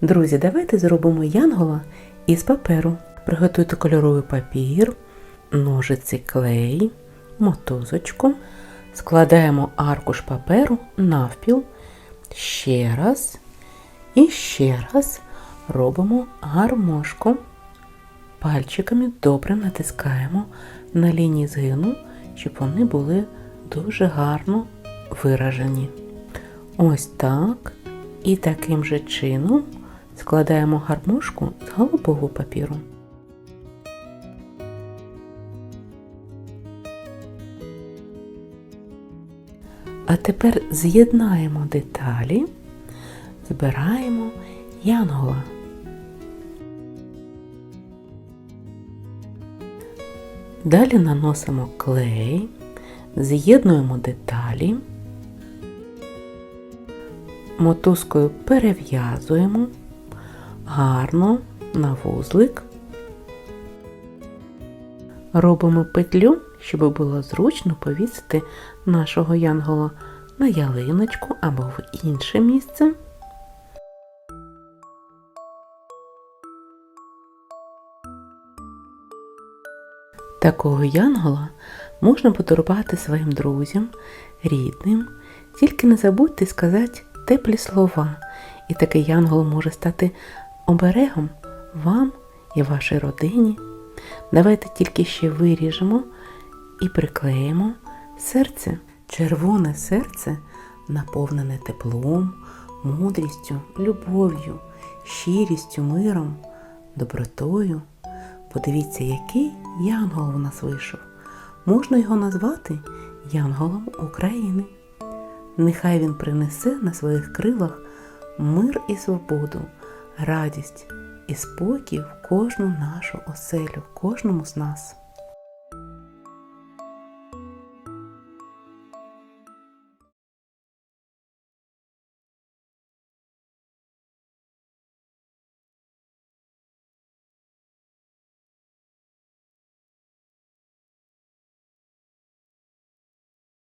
Друзі, давайте зробимо янгола із паперу. Приготуйте кольоровий папір, ножиці клей, мотузочку. Складаємо аркуш паперу навпіл. Ще раз і ще раз робимо гармошку. Пальчиками добре натискаємо на лінії згину, щоб вони були дуже гарно виражені. Ось так. І таким же чином складаємо гармошку з голубого папіру. А тепер з'єднаємо деталі, збираємо янгола. Далі наносимо клей, з'єднуємо деталі, мотузкою перев'язуємо гарно на вузлик. Робимо петлю, щоб було зручно повісити нашого янгола на ялиночку або в інше місце. Такого янгола можна подарувати своїм друзям, рідним, тільки не забудьте сказати теплі слова, і такий янгол може стати оберегом вам і вашій родині. Давайте тільки ще виріжемо і приклеїмо серце. Червоне серце наповнене теплом, мудрістю, любов'ю, щирістю, миром, добротою. Подивіться, який янгол у нас вийшов. Можна його назвати Янголом України. Нехай він принесе на своїх крилах мир і свободу, радість і спокій в кожну нашу оселю, в кожному з нас.